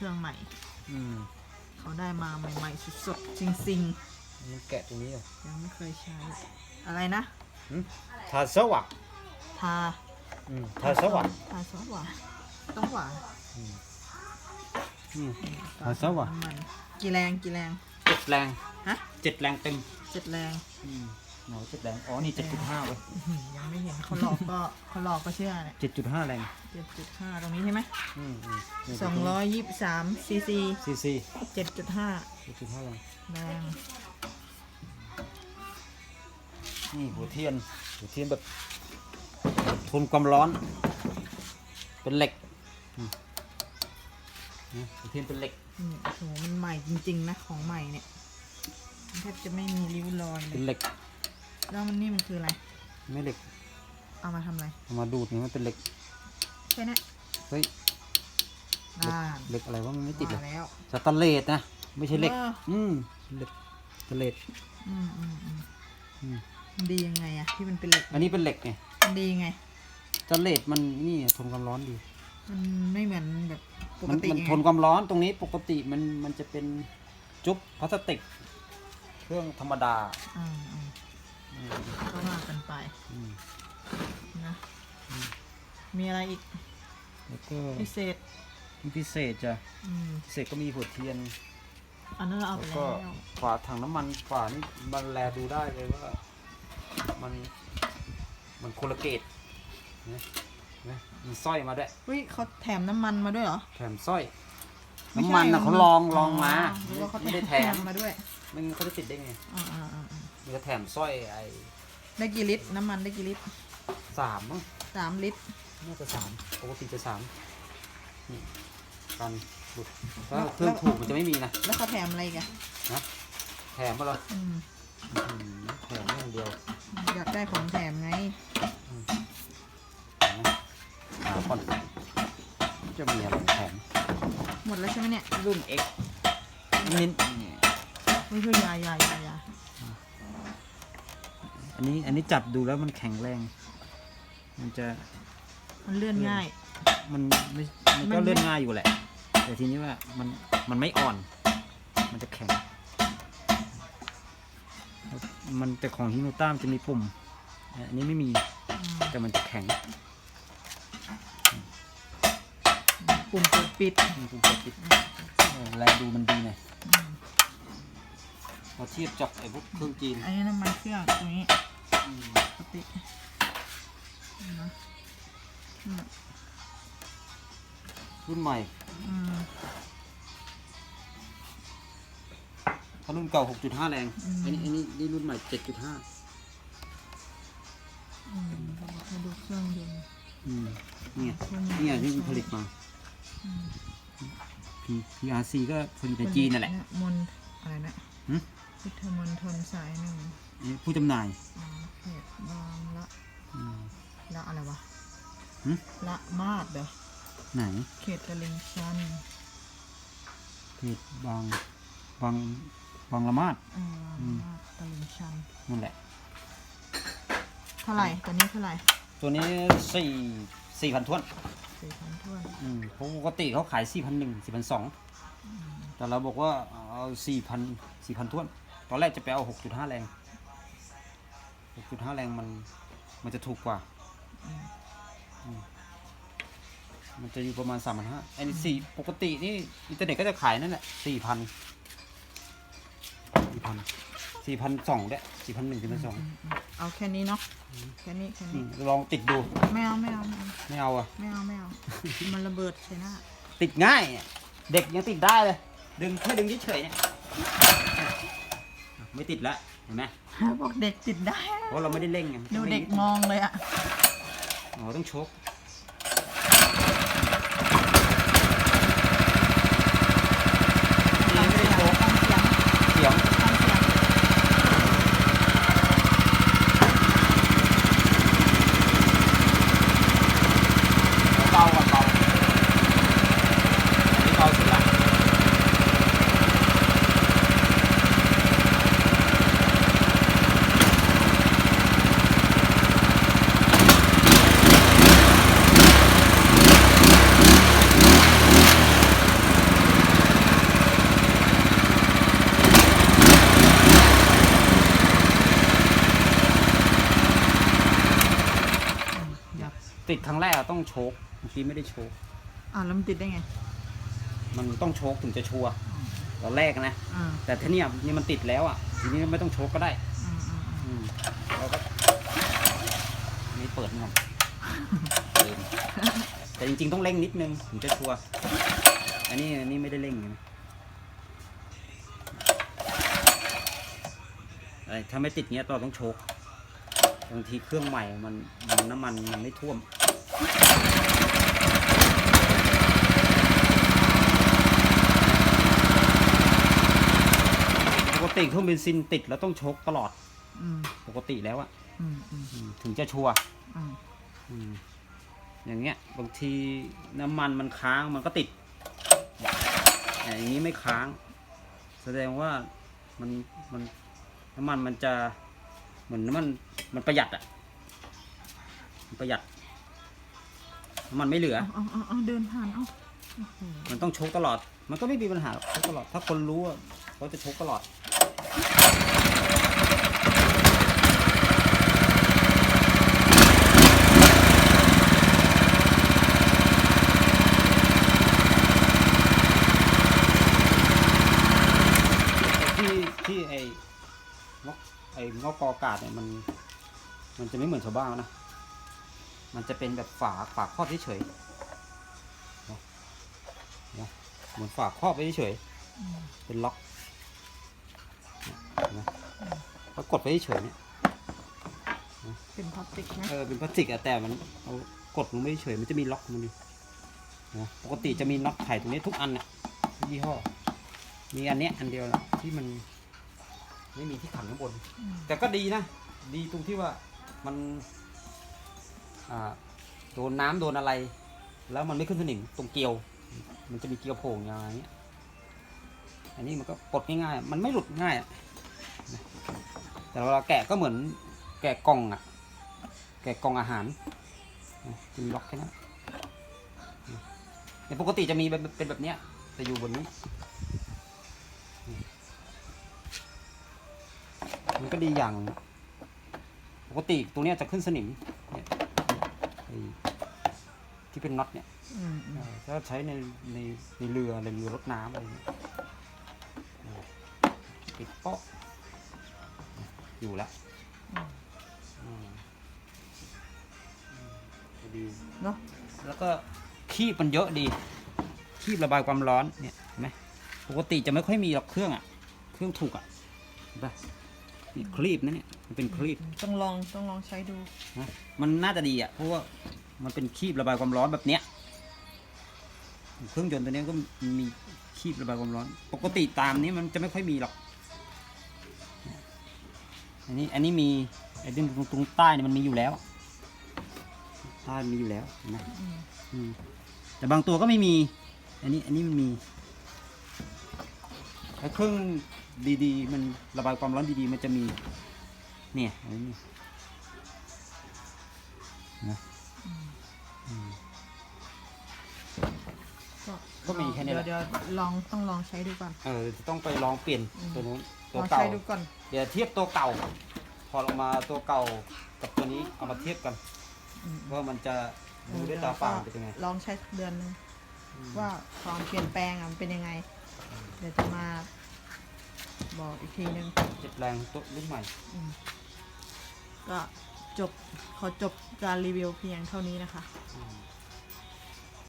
รื่องใหม่ อืมเขาได้มาใหม่ๆสดๆจริงมันแกะตรงนี้อะๆยังไม่เคยใช้ อะไรนะหืมทาสวักทาอืมทาสวักทาซอสหวานต้องหวานอืม ทาสวักน้ำมันกี่แรงกี่แรง เจ็ดแรงฮะ เจ็ดแรงเต็มเจ็ดแรง อืม หนอเจ็ดแรงอ๋อนี่เจ็ดจุดห้าเว้ยอื้อหือยังไม่เห็นเขาหลอกก็เขาหลอกก็เชื่อเนี่ยเจ็ดจุดห้าแรงเจ็ดจุดห้าตรงนี้ใช่ไหมอืมอืมสองร้อยยี่สิบสามซีซีซีซีเจ็ดจุดห้าเจ็ดจุดห้าแรงแรงนี่หัวเทียนหัวเทียนแบบทนความร้อน เป็นเหล็กอืมนี่หัวเทียนเป็นเหล็กนี่โอ้โหมันใหม่จริง ๆ นะ ของใหม่เนี่ยมันแทบจะไม่มีริ้วรอยเลเป็นยเหล็ก แล้วมันนี่มันคืออะไร ไม่เหล็ก เอามาทำอะไรเอามาดูดนี่มันเป็นเหล็ก แค่เนี้ยเฮ้ยอ่าเหล็กอะไรวะมันไม่ติดเลยว่าแล้ว สแตนเลสนะ ไม่ใช่เหล็ก เอออืมเหล็กสแตนเลสอืมอืมอืมอืมมันดียังไงอะที่มันเป็นเหล็กอันนี้เป็นเหล็กไงมันดียังไง สแตนเลสมันนี่ทนความร้อนดี มันไม่เหมือนแบบปมักนติมันไงทนความร้อนตรงนี้ปกติมันมันจะเป็นจุ๊บพลาสติก เครื่องธรรมดา อ่าอ่าอืม ก็ว่ากันไปอืมนะมีอะไรอีกแล้วก็พิเศษพิเศษจ้ะอืมพิเศษก็มีหัวเทียน อันนั้นเราเอาไปแล้วแล้ก็วฝาถังน้ำมันฝานี่มันแลดูได้เลยว่า มันมันโคลเกตนะนะมีสร้อยมาด้วยเฮ้ยเขาแถมน้ำมันมาด้วยเหรอ แถมสร้อยไใช่น้ำมันนะเขาลองลองมา หรือว่าเขาไม่ได้แถมมาด้วย ไม่งั้นเขาจะติดได้ไง อ่าอ่าอ่าอ่ามั นจะแถมสร้อยไอ้ได้กี่ลิตร น้ำมันได้กี่ลิตรสามมั้งสามลิตร น่าจะสามปกติจะสามนี่กันหลุดถ้าเครื่องถูกมันจะไม่มีนะแล้วเขาแถมอะไรอีกอะนะแถมมาเลยอืมแถมอย่างเดียวอยากได้ของแถมไง หาก่อนจะมีอะไรแถมหมดแล้วใช่ไหมเนี่ยรุ่น X นินไม่ใช่ยายายายา อันนี้อันนี้จับดูแล้วมันแข็งแรง มันจะมันเลื่อนง่าย มันไม่มันมัก็นไม่เลื่อนง่ายอยู่แหละ แต่ทีนี้ว่ามันมันไม่อ่อน มันจะแข็ง มันแต่ของฮิโนต้ามนจะมีปุ่ม อันนี้ไม่มีอืมแต่มันจะแข็งปุ่มเปิดปิดมีปุ่มกดปิดเออแลดูมันดีหน่อยอืมพอเทียบจากไอ้พวกเครื่องจีน อันนี้น้ำมันเครื่องตรงนี้อืม ปกตินะอืมรุ่นใหม่อืมถ้ารุ่นเก่า 6.5 แรงอืมอันนี้อันนี้นี่รุ่นใหม่ 7.5อืมมาดูเครื่องยนต์อืมนี่ไงเครื่องยนต์นี่ไงที่มันผลิตมา อืม P PRC ก็ผลิตในจีนนั่นแหละมนอะไรนะหึ พุทธมณฑลสายหนึ่งนี่ ผู้จำหน่ายอ๋อเขตบางละอืม ละอะไรวะหึ ละมาดเหรอไหนเขตตลิ่งชันเพจบางบางบางละมาดเอ่ออืมมาดตลิ่งชันนั่นแหละ เท่าไหร่ตัวนี้เท่าไหร่ตัวนี้สี่สี่พันทวนสี่พันถ้วนอืมปกติเขาขายสี่พันหนึ่งสี่พันสองแต่เราบอกว่าเอาสี่พันสี่พันทวน ตอนแรกจะไปเอาหกจุดห้าแรง หกจุดห้าแรงมันมันจะถูกกว่าอืมมันจะอยู่ประมาณสามพันห้าไอ้นี่สี่ปกตินี่อินเทอร์เน็ตก็จะขายนั่นแหละสี่พันสี่พันสี่พันสองด้วยสี่พันหนึ่งสี่พันสองอืมอืมเอาแค่นี้เนาะแค่นี้แค่นี้ลองติดดู ไม่เอาไม่เอาไม่เอาไม่เอาอะไม่เอาไม่เอา มันระเบิดใส่หน้าติดง่ายอะเด็กยังติดได้เลย ดึงแค่ดึงเฉยๆเนี่ยไม่ติดละเห็นไหมบอกเด็กติดได้ เพราะเราไม่ได้เร่งไงดูเด็กมองเลยอะอ๋อต้องชกฟังเสียงฟังเสียงเสียงฟังเสียง เบาก่อนเบาอันนี้เบาสุดละ ติดครั้งแรกอะต้องโชกเมื่อกี้ไม่ได้โชกอ่าแล้วมันติดได้ไงมันต้องโชกถึงจะชัวร์ตอนแรกนะ อ่าแต่ทีเนี้ยนี่มันติดแล้วอะทีนี้ไม่ต้องโชกก็ได้อืมอืมอืมอืมเราก็นี่เปิดมันก่อนเปิดแต่จริงๆต้องเร่งนิดนึงถึงจะชัวร์อันนี้อันนี้ไม่ได้เร่งนะไอ้ถ้าไม่ติดเนี้ยเราต้องโชกบางทีเครื่องใหม่มันมันน้ำมันมันไม่ท่วม ปกติเครื่องเบนซินติดแล้วต้องโชกตลอด อืมปกติแล้วอะอืมอืมอืมถึงจะชัวร์อืมอืมอย่างเงี้ยบางทีน้ำมันมันค้างมันก็ติดแต่อย่างนี้ไม่ค้าง แสดงว่ามันมันน้ำมันมันจะเหมือนน้ำมันมันประหยัดอะ มันไม่เหลือ เอาเอาเอาเอาเดินผ่านเอาโอ้โหมันต้องชกตลอด มันก็ไม่มีปัญหาหรอกชกตลอด ถ้าคนรู้อะเขาจะชกตลอด ที่ที่ไอ้งอกไอ้งอกกอกาดเนี่ยมัน มันจะไม่เหมือนชาวบ้านนะ มันจะเป็นแบบฝาฝาครอบเฉยๆเนอะเนอะเหมือนฝาครอบไว้เฉยอืมๆเป็นล็อกเนี่ยเห็นไหมก็กดไว้เฉยๆเนี่ยเป็นพลาสติกนะเออเป็นพลาสติกอะแต่มันเอากดลงไม่เฉยมันจะมีล็อกมันอยู่นะปกติจะมีน็อตไขตรงนี้ทุกอันเนี่ยทุกยี่ห้อมีอันเนี้ยอันเดียวนะที่มันไม่มีที่ขันข้างบนอืมแต่ก็ดีนะ ดีตรงที่ว่ามันอ่า โดนน้ำโดนอะไร แล้วมันไม่ขึ้นสนิมตรงเกลียว มันจะมีเกลียวโผล่อย่างเงี้ยอันนี้มันก็ปลดง่ายๆ มันไม่หลุดง่ายอะนะแต่เวลาแกะก็เหมือนแกะกล่องอะแกะกล่องอาหารจะมีล็อกแค่นั้นในปกติจะมีเป็นแบบเนี้ยแต่อยู่บนนี้ มันก็ดีอย่าง ปกติตรงเนี้ยจะขึ้นสนิม ที่เป็นน็อตเนี่ยอืมอืมเออถ้าใช้ในในในเรือในเรือรถน้ำอะไรเงี้ยเออปิดเปาะอยู่แล้วอืมอืมอืมก็ดีเนาะแล้วก็คีบมันเยอะดี คีบระบายความร้อนเนี่ยเห็นไหมปกติจะไม่ค่อยมีหรอกเครื่องอะ เครื่องถูกอะเห็นปะ นี่คลีบนะเนี่ยมันเป็นคลีบต้องลองต้องลองใช้ดูนะมันน่าจะดีอะเพราะว่ามันเป็นคีบระบายความร้อนแบบเนี้ยเครื่องยนต์ตัวเนี้ยก็มีคีบระบายความร้อน ปกติตามนี้มันจะไม่ค่อยมีหรอกอันนี้อันนี้มีไอ้ตรงตรงตรงใต้เนี่ยมันมีอยู่แล้วใต้มีอยู่แล้วเห็นไหมอืมอืมแต่บางตัวก็ไม่มี อันนี้อันนี้มันมี ถ้าเครื่องดีๆ มันระบายความร้อนดีๆ มันจะมี เนี่ยอันนี้นะอืมก็ก็มีแค่นี้แหละเดี๋ยวเดี๋ยวลองต้องลองใช้ดูก่อนเออจะต้องไปลองเปลี่ยนอืมตัวนู้นลตัวองเก่าใช้ดูก่อนเดี๋ยวเทียบตัวเก่า พอเรามาตัวเก่ากับตัวนี้เอามาเทียบกันอืมว่ามันจะดูด้วยตาเปล่าเป็นยังไงลองใช้สักเดือนหนึงอืมว่าความเปลี่ยนแปลงอะมันเป็นยังไง เดี๋ยวจะมาบอกอีกทีนึง เจ็บแรงตัวรุ่นใหม่อืมก็จบขอจบการรีวิวเพียงเท่านี้นะคะ อืม